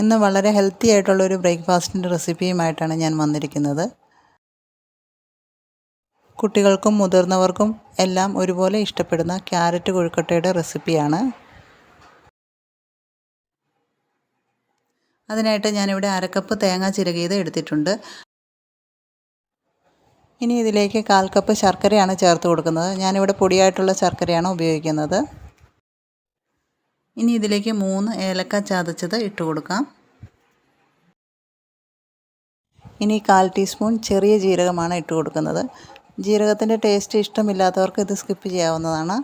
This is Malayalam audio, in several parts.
ഇന്ന് വളരെ ഹെൽത്തി ആയിട്ടുള്ള ഒരു ബ്രേക്ക്ഫാസ്റ്റിന്റെ റെസിപ്പിയുമായിട്ടാണ് ഞാൻ വന്നിരിക്കുന്നത്. കുട്ടികൾക്കും മുതിർന്നവർക്കും എല്ലാം ഒരുപോലെ ഇഷ്ടപ്പെടുന്ന ക്യാരറ്റ് കൊഴുക്കട്ടയുടെ റെസിപ്പിയാണ് അതിനായിട്ട് ഞാനിവിടെ അരക്കപ്പ് തേങ്ങ ചിരകിയത് എടുത്തിട്ടുണ്ട്. ഇനി ഇതിലേക്ക് കാൽ കപ്പ് ശർക്കരയാണ് ചേർത്ത് കൊടുക്കുന്നത്. ഞാനിവിടെ പൊടിയായിട്ടുള്ള ശർക്കരയാണ് ഉപയോഗിക്കുന്നത്. ഇനി ഇതിലേക്ക് മൂന്ന് ഏലക്ക ചതച്ചത് ഇട്ട് കൊടുക്കാം. ഇനി കാൽ ടീസ്പൂൺ ചെറിയ ജീരകമാണ് ഇട്ട് കൊടുക്കുന്നത്. ജീരകത്തിന്റെ ടേസ്റ്റ് ഇഷ്ടമില്ലാത്തവർക്ക് ഇത് സ്കിപ്പ് ചെയ്യാവുന്നതാണ്.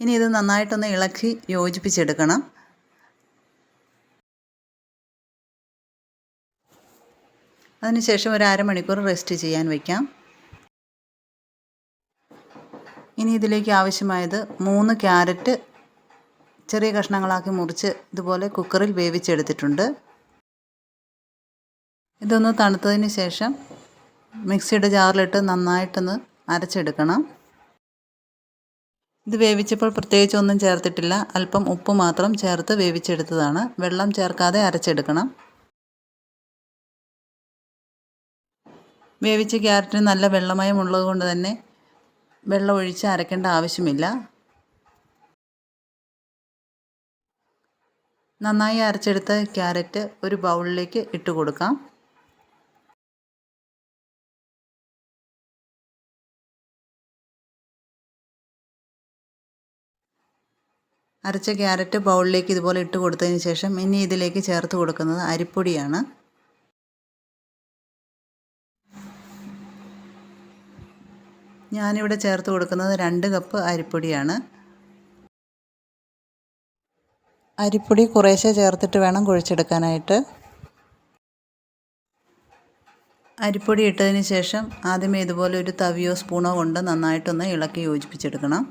ഇനി ഇത് നന്നായിട്ടൊന്ന് ഇളക്കി യോജിപ്പിച്ചെടുക്കണം. അതിനുശേഷം ഒരു അരമണിക്കൂർ റെസ്റ്റ് ചെയ്യാൻ വയ്ക്കാം ഇനി ഇതിലേക്ക് ആവശ്യമായത് മൂന്ന് ക്യാരറ്റ് ചെറിയ കഷ്ണങ്ങളാക്കി മുറിച്ച് ഇതുപോലെ കുക്കറിൽ വേവിച്ചെടുത്തിട്ടുണ്ട്. ഇതൊന്ന് തണുത്തതിന് ശേഷം മിക്സിയുടെ ജാറിലിട്ട് നന്നായിട്ടൊന്ന് അരച്ചെടുക്കണം. ഇത് വേവിച്ചപ്പോൾ പ്രത്യേകിച്ച് ഒന്നും ചേർത്തിട്ടില്ല. അല്പം ഉപ്പ് മാത്രം ചേർത്ത് വേവിച്ചെടുത്തതാണ്. വെള്ളം ചേർക്കാതെ അരച്ചെടുക്കണം. വേവിച്ച ക്യാരറ്റിന് നല്ല വെള്ളമയം ഉള്ളത് കൊണ്ട് തന്നെ വെള്ളം ഒഴിച്ച് അരക്കേണ്ട ആവശ്യമില്ല. നന്നായി അരച്ചെടുത്ത ക്യാരറ്റ് ഒരു ബൗളിലേക്ക് ഇട്ട് കൊടുക്കാം. അരച്ച ക്യാരറ്റ് ബൗളിലേക്ക് ഇതുപോലെ ഇട്ട് കൊടുത്തതിന് ശേഷം ഇനി ഇതിലേക്ക് ചേർത്ത് കൊടുക്കുന്നത് അരിപ്പൊടിയാണ്. ഞാനിവിടെ ചേർത്ത് കൊടുക്കുന്നത് രണ്ട് കപ്പ് അരിപ്പൊടിയാണ്. അരിപ്പൊടി കുറേശ്ശെ ചേർത്തിട്ട് വേണം കുഴിച്ചെടുക്കാനായിട്ട്. അരിപ്പൊടി ഇട്ടതിന് ശേഷം ആദ്യമേ ഇതുപോലെ ഒരു തവിയോ സ്പൂണോ കൊണ്ട് നന്നായിട്ടൊന്ന് ഇളക്കി യോജിപ്പിച്ചെടുക്കണം.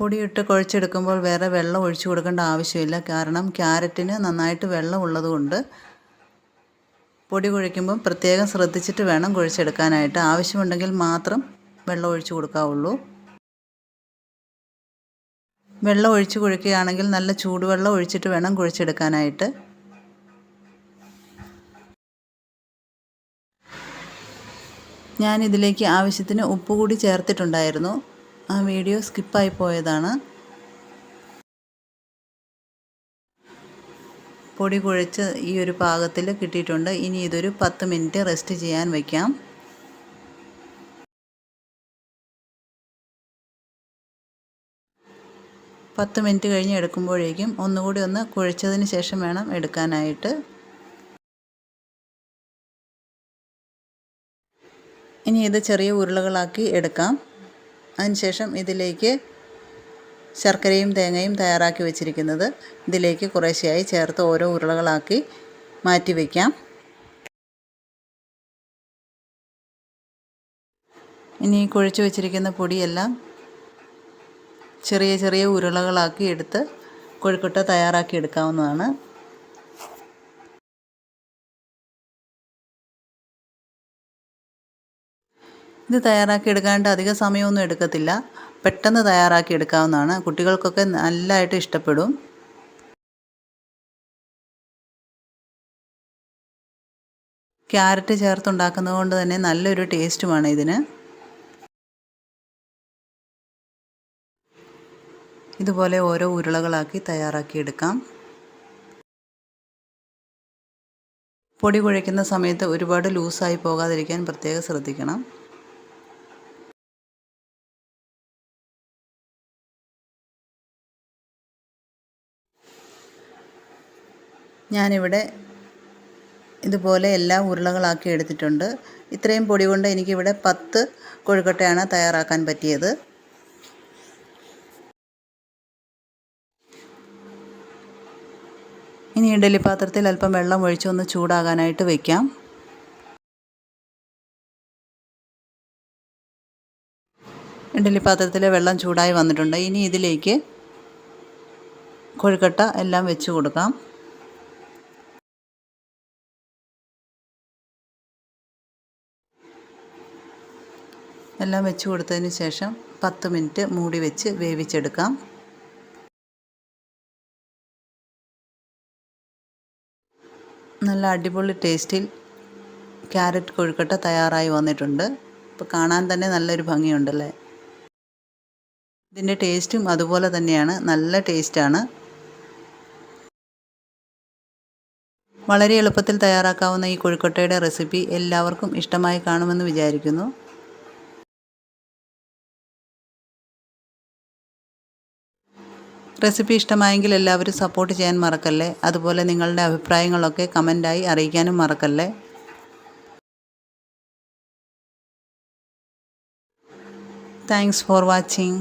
പൊടിയിട്ട് കുഴച്ചെടുക്കുമ്പോൾ വേറെ വെള്ളം ഒഴിച്ചു കൊടുക്കേണ്ട ആവശ്യമില്ല. കാരണം ക്യാരറ്റിന് നന്നായിട്ട് വെള്ളം ഉള്ളതുകൊണ്ട് പൊടി കുഴയ്ക്കുമ്പം പ്രത്യേകം ശ്രദ്ധിച്ചിട്ട് വേണം കുഴിച്ചെടുക്കാനായിട്ട്. ആവശ്യമുണ്ടെങ്കിൽ മാത്രം വെള്ളം ഒഴിച്ചു കൊടുക്കാവുള്ളൂ. വെള്ളം ഒഴിച്ച് കുഴിക്കുകയാണെങ്കിൽ നല്ല ചൂടുവെള്ളം ഒഴിച്ചിട്ട് വേണം കുഴിച്ചെടുക്കാനായിട്ട്. ഞാനിതിലേക്ക് ആവശ്യത്തിന് ഉപ്പ് കൂടി ചേർത്തിട്ടുണ്ടായിരുന്നു. ആ വീഡിയോ സ്കിപ്പായി പോയതാണ്. പൊടി കുഴച്ച് ഈ ഒരു പാകത്തിൽ കിട്ടിയിട്ടുണ്ട്. ഇനി ഇതൊരു പത്ത് മിനിറ്റ് റെസ്റ്റ് ചെയ്യാൻ വയ്ക്കാം പത്ത് മിനിറ്റ് കഴിഞ്ഞ് എടുക്കുമ്പോഴേക്കും ഒന്നുകൂടി ഒന്ന് കുഴച്ചതിന് ശേഷം വേണം എടുക്കാനായിട്ട്. ഇനി ഇത് ചെറിയ ഉരുളകളാക്കി എടുക്കാം. അതിനുശേഷം ഇതിലേക്ക് ശർക്കരയും തേങ്ങയും തയ്യാറാക്കി വെച്ചിരിക്കുന്നത് ഇതിലേക്ക് കുറേശ്ശെയായി ചേർത്ത് ഓരോ ഉരുളകളാക്കി മാറ്റി വയ്ക്കാം ഇനി കുഴച്ച് വെച്ചിരിക്കുന്ന പൊടിയെല്ലാം ചെറിയ ചെറിയ ഉരുളകളാക്കി എടുത്ത് കൊഴുക്കട്ട തയ്യാറാക്കി എടുക്കാവുന്നതാണ്. ഇത് തയ്യാറാക്കി എടുക്കാണ്ട് അധിക സമയമൊന്നും എടുക്കത്തില്ല. പെട്ടെന്ന് തയ്യാറാക്കി എടുക്കാവുന്നതാണ്. കുട്ടികൾക്കൊക്കെ നല്ലതായിട്ട് ഇഷ്ടപ്പെടും. ക്യാരറ്റ് ചേർത്തുണ്ടാക്കുന്നത് കൊണ്ട് തന്നെ നല്ലൊരു ടേസ്റ്റുമാണ് ഇതിന്. ഇതുപോലെ ഓരോ ഉരുളകളാക്കി തയ്യാറാക്കിയെടുക്കാം പൊടി കുഴയ്ക്കുന്ന സമയത്ത് ഒരുപാട് ലൂസായി പോകാതിരിക്കാൻ പ്രത്യേകം ശ്രദ്ധിക്കണം. ഞാനിവിടെ ഇതുപോലെ എല്ലാം ഉരുളകളാക്കി എടുത്തിട്ടുണ്ട്. ഇത്രയും പൊടി കൊണ്ട് എനിക്കിവിടെ പത്ത് കൊഴുക്കട്ടയാണ് തയ്യാറാക്കാൻ പറ്റിയത്. ഇനി ഇഡലി പാത്രത്തിൽ അല്പം വെള്ളം ഒഴിച്ച് ഒന്ന് ചൂടാകാനായിട്ട് വയ്ക്കാം ഇഡലി പാത്രത്തിലെ വെള്ളം ചൂടായി വന്നിട്ടുണ്ട്. ഇനി ഇതിലേക്ക് കൊഴുക്കട്ട എല്ലാം വെച്ച് കൊടുക്കാം. എല്ലാം വെച്ച് കൊടുത്തതിന് ശേഷം പത്ത് മിനിറ്റ് മൂടി വെച്ച് വേവിച്ചെടുക്കാം. നല്ല അടിപൊളി ടേസ്റ്റിൽ ക്യാരറ്റ് കൊഴുക്കട്ട തയ്യാറായി വന്നിട്ടുണ്ട്. ഇപ്പോൾ കാണാൻ തന്നെ നല്ലൊരു ഭംഗിയുണ്ടല്ലേ? ഇതിന്റെ ടേസ്റ്റും അതുപോലെ തന്നെയാണ്. നല്ല ടേസ്റ്റാണ്. വളരെ എളുപ്പത്തിൽ തയ്യാറാക്കാവുന്ന ഈ കൊഴുക്കട്ടയുടെ റെസിപ്പി എല്ലാവർക്കും ഇഷ്ടമായി കാണുമെന്ന് വിചാരിക്കുന്നു. റെസിപ്പി ഇഷ്ടമായെങ്കിൽ എല്ലാവരും സപ്പോർട്ട് ചെയ്യാൻ മറക്കല്ലേ? അതുപോലെ നിങ്ങളുടെ അഭിപ്രായങ്ങളൊക്കെ കമന്റായി അറിയിക്കാനും മറക്കല്ലേ? Thanks for watching